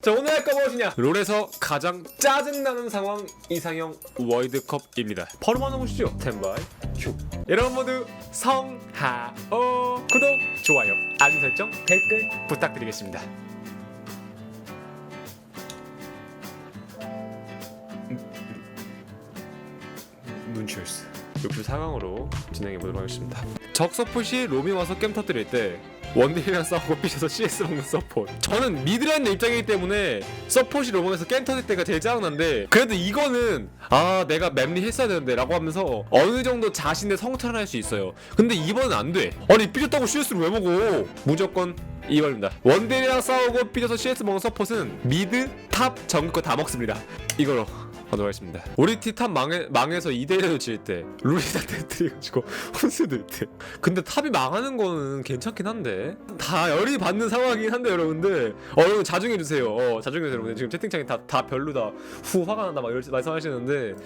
자 오늘 할거 무엇이냐? 롤에서 가장 짜증나는 상황 이상형 월드컵입니다. 바로 만나보시죠. 스탠바이 큐. 여러분 모두 성하오 구독 좋아요 알림 설정 댓글 부탁드리겠습니다. 눈치였어 욕실 상황으로 진행해 보도록 하겠습니다. 적 서폿이 롬이 와서 게임 터뜨릴 때 원딜이랑 싸우고 삐져서 CS 먹는 서폿 저는 미드라인의 입장이기 때문에 서폿이 롬에서 게임 터질 때가 제일 짜증난데 그래도 이거는 아 내가 맵리 했어야 되는데 라고 하면서 어느 정도 자신의 성찰을 할 수 있어요. 근데 이번은 안돼. 아니 삐졌다고 CS를 왜 먹어 무조건 2번입니다. 원딜이랑 싸우고 삐져서 CS 먹는 서폿은 미드, 탑, 정글 거다 먹습니다. 이걸로 하도록 하겠습니다. 우리 티탑 망해, 망해서 2대1로 질 때, 루리다 터뜨려가지고 혼수 들 때. 근데 탑이 망하는 거는 괜찮긴 한데. 다 열이 받는 상황이긴 한데, 여러분들. 어, 여러분 자중해주세요. 어, 자중해주세요, 여러분들. 지금 채팅창이 다, 다 별로다. 후, 화가 난다. 막 말씀하시는데. 근데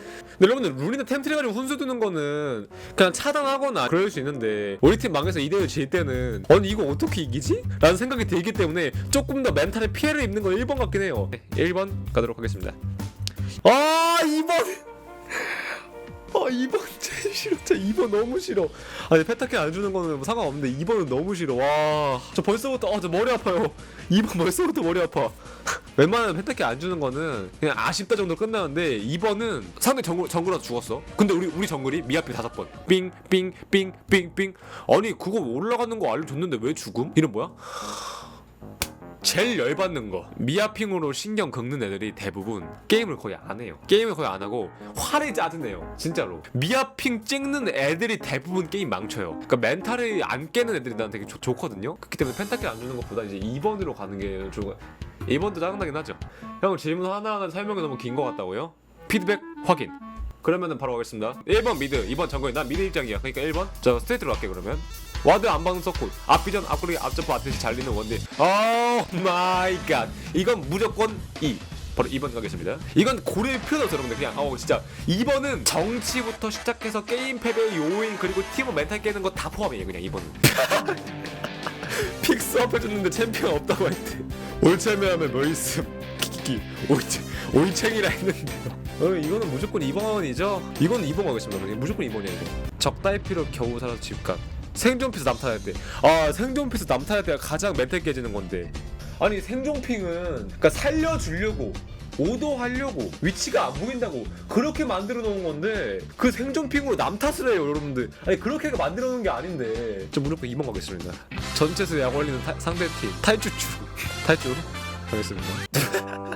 여러분들, 루리나 템트려가지고 혼수 두는 거는 그냥 차단하거나 그럴 수 있는데, 우리 팀 망해서 2대1로 질 때는, 아니, 이거 어떻게 이기지? 라는 생각이 들기 때문에 조금 더 멘탈에 피해를 입는 건 1번 같긴 해요. 네, 1번 가도록 하겠습니다. 아 2번. 아 2번 제일 싫어. 진짜 2번 너무 싫어. 아니 페타케 안 주는 거는 뭐 상관없는데 2번은 너무 싫어. 와저 벌써부터 아저 머리 아파요. 2번 벌써부터 머리 아파. 웬만하면 페타케 안 주는 거는 그냥 아쉽다 정도로 끝나는데 2번은 상대 정글 정글라서 죽었어. 근데 우리 우리 정글이 미아피 다섯 번삥삥삥삥삥삥. 아니 그거 올라가는 거 알려줬는데 왜 죽음? 이름 뭐야? 제일 열받는 거. 미아핑으로 신경 긁는 애들이 대부분 게임을 거의 안 해요. 게임을 거의 안 하고 화를 짜증내요 진짜로. 미아핑 찍는 애들이 대부분 게임 망쳐요. 그러니까 멘탈을 안 깨는 애들이 난 되게 좋, 좋거든요. 그렇기 때문에 펜타킬 안 주는 것보다 이제 2번으로 가는 게 좋은 2번도 짜증나긴 하죠. 형 질문 하나하나 설명이 너무 긴 것 같다고요? 피드백 확인. 그러면은 바로 가겠습니다. 1번 미드 2번 정글. 난 미드 입장이야. 그러니까 1번. 저 스트레이트로 갈게 그러면 와드 안 박는 서클 앞비전 앞구리 앞점프 앞에서 잘리는 원딜. 오 마이 갓 이건 무조건 2 바로 2번 가겠습니다. 이건 고려의 필요도 없어 여러분들 그냥. 어 진짜. 2번은 정치부터 시작해서 게임 패배의 요인 그리고 팀원 멘탈 깨는 거 다 포함이에요 그냥 2번은. 픽스업 해줬는데 챔피언 없다고 했대. 올챔이라면 뭐 있음 키키키 올챙 올챙이라 했는데요 어, 이거는 무조건 2번이죠? 이건 2번 가겠습니다. 무조건 2번이야 이거. 적다의 피로 겨우 살아서 집값 생존피스 남탈할 때. 아 생존피스 남탈할 때가 가장 멘탈 깨지는 건데. 아니 생존핑은 그러니까 살려주려고 오도하려고 위치가 안 보인다고 그렇게 만들어 놓은 건데 그 생존핑으로 남 탓을 해요 여러분들. 아니 그렇게 만들어 놓은 게 아닌데. 저 무조건 2번 가겠습니다. 전체에서 약 올리는 타- 상대팀. 탈주추. 탈주 가겠습니다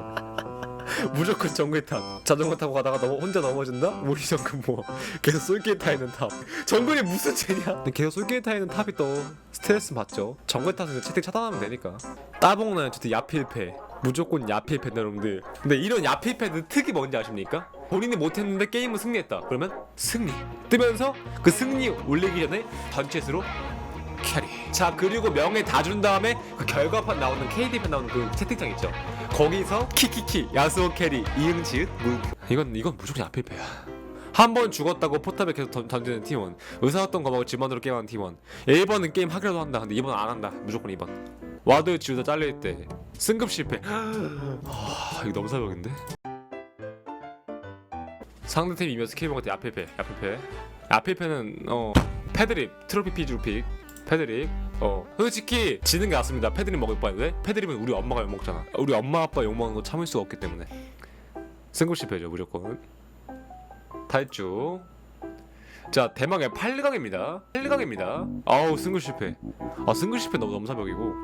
무조건 정글 탑. 자전거 타고 가다가 너 혼자 넘어진다? 우리 정글 뭐. 계속 쏠길 타있는 탑. 정글이 무슨 죄냐? 계속 쏠길 타있는 탑이 또 스트레스 받죠. 정글 탑은 채팅 차단하면 되니까. 따봉나는 저도 야필패. 무조건 야필패다 여러분들. 근데 이런 야필패는 특이 뭔지 아십니까? 본인이 못했는데 게임은 승리했다. 그러면 승리. 뜨면서 그 승리 올리기 전에 전체수로 캐리. 자 그리고 명예 다 준 다음에 그 결과판 나오는 KD판 나오는 그 채팅창 있죠. 거기서 키키키 야수호 캐리 이응 지읒 물표. 이건 이건 무조건 앞일패야. 한 번 죽었다고 포탑에 계속 던, 던지는 팀원. 의사였던 거 말고 집안으로 게임하는 팀원. 1번은 게임 하기라도 한다. 근데 2번은 안 한다. 무조건 2번. 와드 지우다 잘릴 때 승급 실패. 아 이거 너무 사벽인데? 상대팀 이면 스킬 먹을 때 앞일패. 앞일패. 앞일패는 어 패드립. 트로피 피주로 픽 패드립 어. 솔직히 지는 게 낫습니다. 패드립 먹을 바에. 왜? 패드립은 우리 엄마가 욕먹잖아. 우리 엄마 아빠 욕먹는 거 참을 수가 없기 때문에. 승급 실패죠 무조건. 탈주 자 대망의 8강입니다. 8강입니다. 아우 승급 실패. 아 승급 실패 너무 넘사벽이고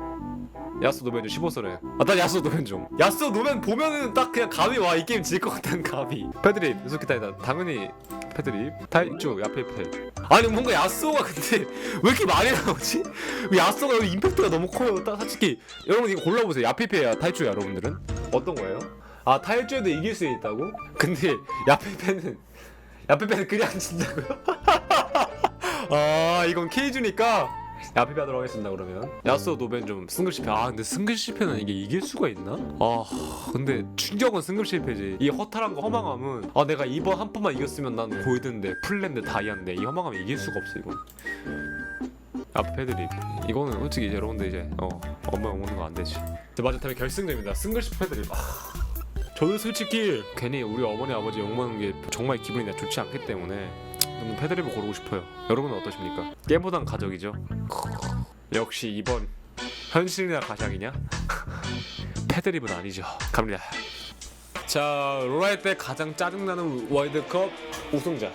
야스 노면 중 15설에. 아나 야스 노면 중 야스 노면 보면은 딱 그냥 감이 와 이 게임 질 것 같다는 감이 패드립 수키타이다 당연히 패드립. 탈주 야페페 아니 뭔가 야스오가 근데 왜 이렇게 많이 나오지? 왜 야스오가 여기 임팩트가 너무 커요? 딱 솔직히 여러분 이거 골라보세요. 야페페야 탈주야 여러분들은. 어떤 거예요? 아 탈주에도 이길 수 있다고? 근데 야페페는 야페페는 그냥 진다고요? 아 이건 케이주니까 야페페 하도록 하겠습니다 그러면. 야스오 노벤 좀 승급 실패. 아 근데 승급 실패는 이게 이길 수가 있나? 아 근데 충격은 승급 실패지. 이 허탈한 거 허망함은 아 내가 이번 한 번만 이겼으면 난 골드인데 플랜데 다이아인데 이 허망함이 이길 수가 없어 이건. 앞에 패드립. 이거는 솔직히 여러분들 이제 어 엄마 욕 먹는 거 안 되지. 자, 마지막에 결승전입니다. 싱글십 패드립. 아, 저는 솔직히 괜히 우리 어머니 아버지 욕 먹는 게 정말 기분이 나 좋지 않기 때문에 저는 패드립을 고르고 싶어요. 여러분은 어떠십니까? 게임보단 가족이죠? 역시 이번 현실이나 가상이냐? 패드립은 아니죠. 갑니다. 자 로라이 때 가장 짜증나는 월드컵 우승자.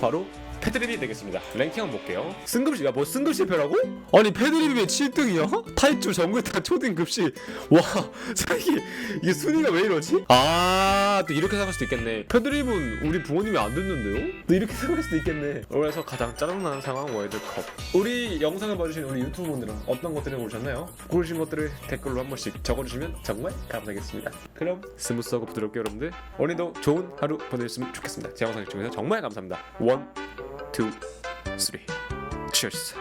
바로 패드립이 되겠습니다. 랭킹 한번 볼게요. 승급시 야뭐 승급시표라고? 아니 패드립이 왜 7등이야? 타이틀 정글타 초딩급시 와 사기. 이게 순위가 왜 이러지? 아 또 이렇게 생각할 수도 있겠네. 패드립은 우리 부모님이 안 듣는데요? 또 이렇게 생각할 수도 있겠네. 그래서 가장 짜증나는 상황 월드컵. 우리 영상을 봐주신 우리 유튜브 분들은 어떤 것들을 고르셨나요? 고르신 것들을 댓글로 한 번씩 적어주시면 정말 감사하겠습니다. 그럼 스무스하고 부드럽게 여러분들 오늘도 좋은 하루 보내셨으면 좋겠습니다. 제 영상 시청해서 정말 감사합니다. 원, two, three. Cheers.